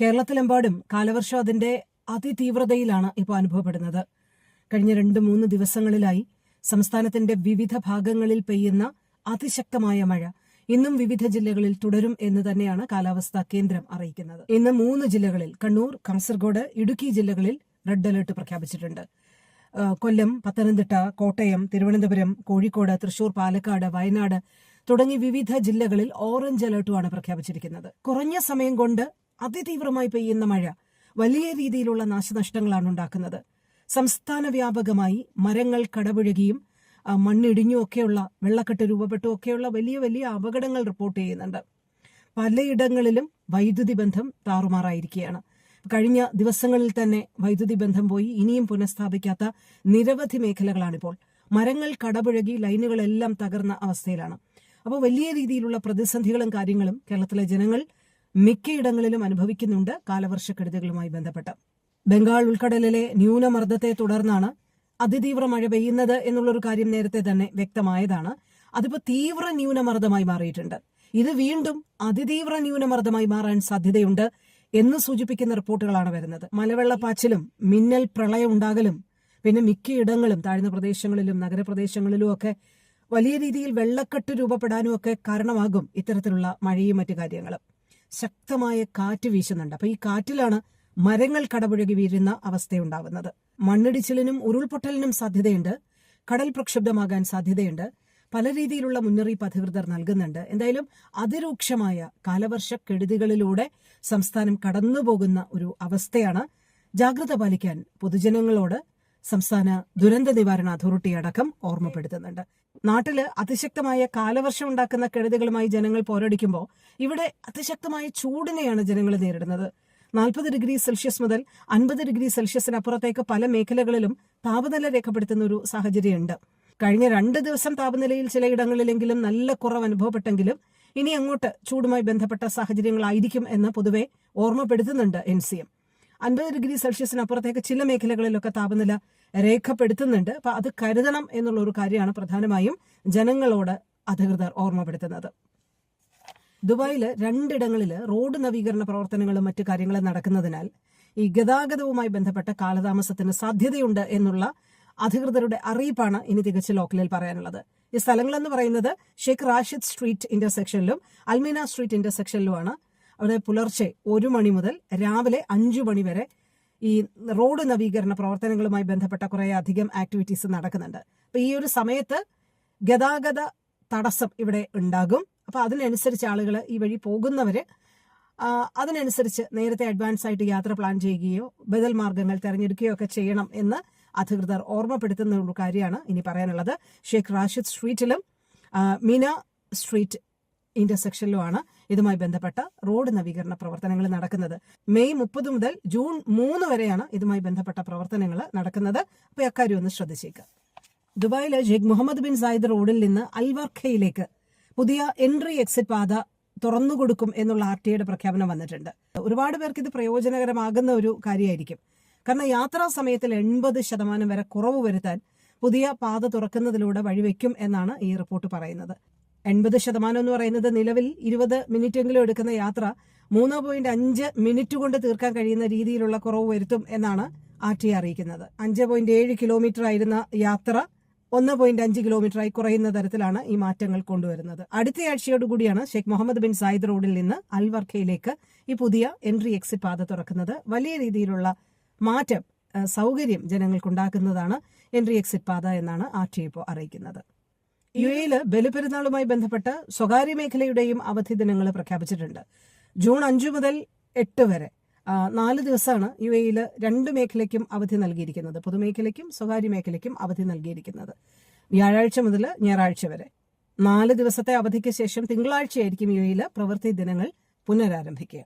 കേരളത്തിലെമ്പാടും കാലവർഷം അതിന്റെ അതിതീവ്രതയിലാണ് ഇപ്പോൾ അനുഭവപ്പെടുന്നത്. കഴിഞ്ഞ രണ്ട് മൂന്ന് ദിവസങ്ങളിലായി സംസ്ഥാനത്തിന്റെ വിവിധ ഭാഗങ്ങളിൽ പെയ്യുന്ന അതിശക്തമായ മഴ ഇന്നും വിവിധ ജില്ലകളിൽ തുടരും എന്ന് തന്നെയാണ് കാലാവസ്ഥാ കേന്ദ്രം അറിയിക്കുന്നത്. ഇന്ന് മൂന്ന് ജില്ലകളിൽ കണ്ണൂർ കാസർഗോഡ് ഇടുക്കി ജില്ലകളിൽ റെഡ് അലർട്ട് പ്രഖ്യാപിച്ചിട്ടുണ്ട്. കൊല്ലം പത്തനംതിട്ട കോട്ടയം തിരുവനന്തപുരം കോഴിക്കോട് തൃശൂർ പാലക്കാട് വയനാട് തുടങ്ങി വിവിധ ജില്ലകളിൽ ഓറഞ്ച് അലർട്ടുമാണ് പ്രഖ്യാപിച്ചിരിക്കുന്നത്. കുറഞ്ഞ സമയം കൊണ്ട് അതിതീവ്രമായി പെയ്യുന്ന മഴ വലിയ രീതിയിലുള്ള നാശനഷ്ടങ്ങളാണ് ഉണ്ടാക്കുന്നത്. സംസ്ഥാന വ്യാപകമായി മരങ്ങൾ കടപുഴകിയും മണ്ണിടിഞ്ഞുമൊക്കെയുള്ള വെള്ളക്കെട്ട് രൂപപ്പെട്ടും ഒക്കെയുള്ള വലിയ വലിയ അപകടങ്ങൾ റിപ്പോർട്ട് ചെയ്യുന്നുണ്ട്. പലയിടങ്ങളിലും വൈദ്യുതി ബന്ധം താറുമാറായിരിക്കുകയാണ്. കഴിഞ്ഞ ദിവസങ്ങളിൽ തന്നെ വൈദ്യുതി ബന്ധം പോയി ഇനിയും പുനഃസ്ഥാപിക്കാത്ത നിരവധി മേഖലകളാണിപ്പോൾ. മരങ്ങൾ കടപുഴകി ലൈനുകളെല്ലാം തകർന്ന അവസ്ഥയിലാണ്. അപ്പോൾ വലിയ രീതിയിലുള്ള പ്രതിസന്ധികളും കാര്യങ്ങളും കേരളത്തിലെ ജനങ്ങൾ മിക്കയിടങ്ങളിലും അനുഭവിക്കുന്നുണ്ട് കാലവർഷക്കെടുതികളുമായി ബന്ധപ്പെട്ട്. ബംഗാൾ ഉൾക്കടലിലെ ന്യൂനമർദ്ദത്തെ തുടർന്നാണ് അതിതീവ്ര മഴ പെയ്യുന്നത് എന്നുള്ളൊരു കാര്യം നേരത്തെ തന്നെ വ്യക്തമായതാണ്. അതിപ്പോൾ തീവ്ര ന്യൂനമർദ്ദമായി മാറിയിട്ടുണ്ട്. ഇത് വീണ്ടും അതിതീവ്ര ന്യൂനമർദ്ദമായി മാറാൻ സാധ്യതയുണ്ട് എന്ന് സൂചിപ്പിക്കുന്ന റിപ്പോർട്ടുകളാണ് വരുന്നത്. മലവെള്ളപ്പാച്ചിലും മിന്നൽ പ്രളയം ഉണ്ടാകലും പിന്നെ മിക്കയിടങ്ങളും താഴ്ന്ന പ്രദേശങ്ങളിലും നഗരപ്രദേശങ്ങളിലും ഒക്കെ വലിയ രീതിയിൽ വെള്ളക്കെട്ട് രൂപപ്പെടാനും ഒക്കെ കാരണമാകും ഇത്തരത്തിലുള്ള മഴയും മറ്റു കാര്യങ്ങളും. ശക്തമായ കാറ്റ് വീശുന്നുണ്ട്. അപ്പൊ ഈ കാറ്റിലാണ് മരങ്ങൾ കടപുഴകി വീഴുന്ന അവസ്ഥയുണ്ടാവുന്നത് മണ്ണിടിച്ചിലിനും ഉരുൾപൊട്ടലിനും സാധ്യതയുണ്ട്. കടൽ പ്രക്ഷുബ്ധമാകാൻ സാധ്യതയുണ്ട്. പല രീതിയിലുള്ള മുന്നറിയിപ്പ് അധികൃതർ നൽകുന്നുണ്ട്. എന്തായാലും അതിരൂക്ഷമായ കാലവർഷ കെടുതികളിലൂടെ സംസ്ഥാനം കടന്നുപോകുന്ന ഒരു അവസ്ഥയാണ്. ജാഗ്രത പാലിക്കാൻ പൊതുജനങ്ങളോട് സംസ്ഥാന ദുരന്ത നിവാരണ അതോറിറ്റി അടക്കം ഓർമ്മപ്പെടുത്തുന്നുണ്ട്. നാട്ടിൽ അതിശക്തമായ കാലവർഷം ഉണ്ടാക്കുന്ന കെടുതികളുമായി ജനങ്ങൾ പോരടിക്കുമ്പോൾ ഇവിടെ അതിശക്തമായ ചൂടിനെയാണ് ജനങ്ങൾ നേരിടുന്നത്. നാൽപ്പത് ഡിഗ്രി സെൽഷ്യസ് മുതൽ അൻപത് ഡിഗ്രി സെൽഷ്യസിനപ്പുറത്തേക്ക് പല മേഖലകളിലും താപനില രേഖപ്പെടുത്തുന്ന ഒരു സാഹചര്യമുണ്ട്. കഴിഞ്ഞ രണ്ട് ദിവസം താപനിലയിൽ ചിലയിടങ്ങളിലെങ്കിലും നല്ല കുറവ് അനുഭവപ്പെട്ടെങ്കിലും ഇനി അങ്ങോട്ട് ചൂടുമായി ബന്ധപ്പെട്ട സാഹചര്യങ്ങളായിരിക്കും എന്ന് പൊതുവെ ഓർമ്മപ്പെടുത്തുന്നുണ്ട് എൻ അൻപത് ഡിഗ്രി സെൽഷ്യസിന് സെൽഷ്യസിനപ്പുറത്തേക്ക് ചില മേഖലകളിലൊക്കെ താപനില രേഖപ്പെടുത്തുന്നുണ്ട്. അപ്പൊ അത് കരുതണം എന്നുള്ള ഒരു കാര്യമാണ് പ്രധാനമായും ജനങ്ങളോട് അധികൃതർ ഓർമ്മപ്പെടുത്തുന്നത്. ദുബായിൽ രണ്ടിടങ്ങളിൽ റോഡ് നവീകരണ പ്രവർത്തനങ്ങളും മറ്റു കാര്യങ്ങളും നടക്കുന്നതിനാൽ ഈ ഗതാഗതവുമായി ബന്ധപ്പെട്ട കാലതാമസത്തിന് സാധ്യതയുണ്ട് എന്നുള്ള അധികൃതരുടെ അറിയിപ്പാണ് ഇനി തികച്ച ലോക്കലിൽ പറയാനുള്ളത്. ഈ സ്ഥലങ്ങളെന്ന് പറയുന്നത് ഷെയ്ഖ് റാഷിദ് സ്ട്രീറ്റ് ഇന്റർസെക്ഷനിലും അൽമീന സ്ട്രീറ്റ് ഇന്റർസെക്ഷനിലുമാണ്. അവിടെ പുലർച്ചെ ഒരു മണി മുതൽ രാവിലെ അഞ്ചു മണി വരെ ഈ റോഡ് നവീകരണ പ്രവർത്തനങ്ങളുമായി ബന്ധപ്പെട്ട കുറേ അധികം ആക്ടിവിറ്റീസ് നടക്കുന്നുണ്ട്. അപ്പൊ ഈ ഒരു സമയത്ത് ഗതാഗത തടസ്സം ഇവിടെ ഉണ്ടാകും. അപ്പോൾ അതിനനുസരിച്ച് ആളുകൾ ഈ വഴി പോകുന്നവര് അതിനനുസരിച്ച് നേരത്തെ അഡ്വാൻസ് ആയിട്ട് യാത്ര പ്ലാൻ ചെയ്യുകയോ ബദൽ മാർഗങ്ങൾ തിരഞ്ഞെടുക്കുകയോ ഒക്കെ ചെയ്യണം എന്ന് അധികൃതർ ഓർമ്മപ്പെടുത്തുന്ന കാര്യമാണ് ഇനി പറയാനുള്ളത്. ഷേഖ് റാഷിദ് സ്ട്രീറ്റിലും മീന സ്ട്രീറ്റ് ഇന്റർസെക്ഷനിലുമാണ് ഇതുമായി ബന്ധപ്പെട്ട റോഡ് നവീകരണ പ്രവർത്തനങ്ങൾ നടക്കുന്നത്. മെയ് മുപ്പത് മുതൽ ജൂൺ മൂന്ന് വരെയാണ് ഇതുമായി ബന്ധപ്പെട്ട പ്രവർത്തനങ്ങൾ നടക്കുന്നത്. അപ്പോൾ അക്കാര്യം ഒന്ന് ശ്രദ്ധിച്ചേക്കുക ദുബായിലെ ഷെയ്ഖ് മുഹമ്മദ് ബിൻ സായിദ് റോഡിൽ നിന്ന് അൽവർഖയിലേക്ക് പുതിയ എൻട്രി എക്സിറ്റ് പാത തുറന്നുകൊടുക്കും എന്നുള്ള ആർ ടിയുടെ പ്രഖ്യാപനം വന്നിട്ടുണ്ട്. ഒരുപാട് പേർക്ക് ഇത് പ്രയോജനകരമാകുന്ന ഒരു കാര്യമായിരിക്കും. കാരണം യാത്രാ സമയത്തിൽ എൺപത് ശതമാനം വരെ കുറവ് വരുത്താൻ പുതിയ പാത തുറക്കുന്നതിലൂടെ വഴിവെക്കും എന്നാണ് ഈ റിപ്പോർട്ട് പറയുന്നത്. എൺപത് ശതമാനം എന്ന് പറയുന്നത് നിലവിൽ ഇരുപത് മിനിറ്റെങ്കിലും എടുക്കുന്ന യാത്ര മൂന്ന് പോയിന്റ് അഞ്ച് മിനിറ്റ് കൊണ്ട് തീർക്കാൻ കഴിയുന്ന രീതിയിലുള്ള കുറവ് വരുത്തും എന്നാണ് ആർ ടി അറിയിക്കുന്നത്. അഞ്ച് പോയിന്റ് ഏഴ് കിലോമീറ്റർ ആയിരുന്ന യാത്ര ഒന്ന് പോയിന്റ് അഞ്ച് കിലോമീറ്ററായി കുറയുന്ന തരത്തിലാണ് ഈ മാറ്റങ്ങൾ കൊണ്ടുവരുന്നത്. അടുത്ത ആഴ്ചയോടുകൂടിയാണ് ഷെയ്ഖ് മുഹമ്മദ് ബിൻ സായിദ് റോഡിൽ നിന്ന് അൽവർഖയിലേക്ക് ഈ പുതിയ എൻട്രി എക്സിറ്റ് പാത തുറക്കുന്നത്. വലിയ രീതിയിലുള്ള മാറ്റം സൗകര്യം ജനങ്ങൾക്കുണ്ടാക്കുന്നതാണ് എൻട്രി എക്സിറ്റ് പാത എന്നാണ് ആർ ടി ഇപ്പോൾ അറിയിക്കുന്നത്. യു എയിൽ ബലിപെരുന്നാളുമായി ബന്ധപ്പെട്ട് സ്വകാര്യ മേഖലയുടെയും അവധി ദിനങ്ങൾ പ്രഖ്യാപിച്ചിട്ടുണ്ട്. ജൂൺ അഞ്ചു മുതൽ എട്ട് വരെ നാല് ദിവസമാണ് യു എയിൽ രണ്ട് മേഖലയ്ക്കും അവധി നൽകിയിരിക്കുന്നത്. പൊതുമേഖലയ്ക്കും സ്വകാര്യ മേഖലയ്ക്കും അവധി നൽകിയിരിക്കുന്നത്. വ്യാഴാഴ്ച മുതൽ ഞായറാഴ്ച വരെ. നാല് ദിവസത്തെ അവധിക്ക് ശേഷം തിങ്കളാഴ്ചയായിരിക്കും യു എയിൽ പ്രവൃത്തി ദിനങ്ങൾ പുനരാരംഭിക്കുക.